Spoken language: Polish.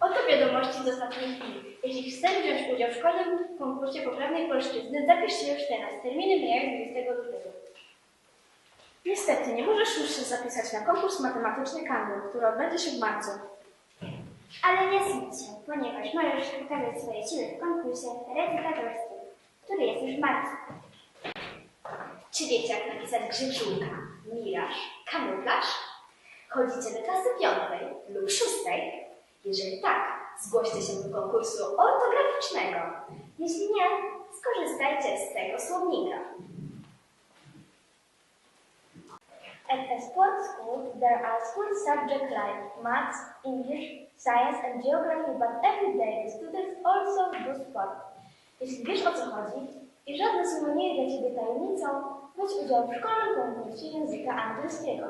Oto wiadomości z ostatniej chwili. Jeśli chcesz wziąć udział w szkolnym konkursie poprawnej polszczyzny, zapisz się już teraz. Terminy mijają 20 lutego. Niestety, nie możesz już się zapisać na konkurs matematyczny Kandy, który odbędzie się w marcu. Ale nie smuć się, ponieważ możesz pokazać swoje siły w konkursie recytatorskim, który jest już w marcu. Czy wiecie, jak napisać grzybżółka, miraż, kamuflaż? Chodzicie do klasy piątej lub szóstej? Jeżeli tak, zgłoście się do konkursu ortograficznego. Jeśli nie, skorzystajcie z tego słownika. At a sports school, there are school subjects like maths, English, science and geography, but every day the students also do sport. Jeśli wiesz o co chodzi i żadne słowo nie jest dla Ciebie tajemnicą, weź udział w szkolnym konkursie języka angielskiego.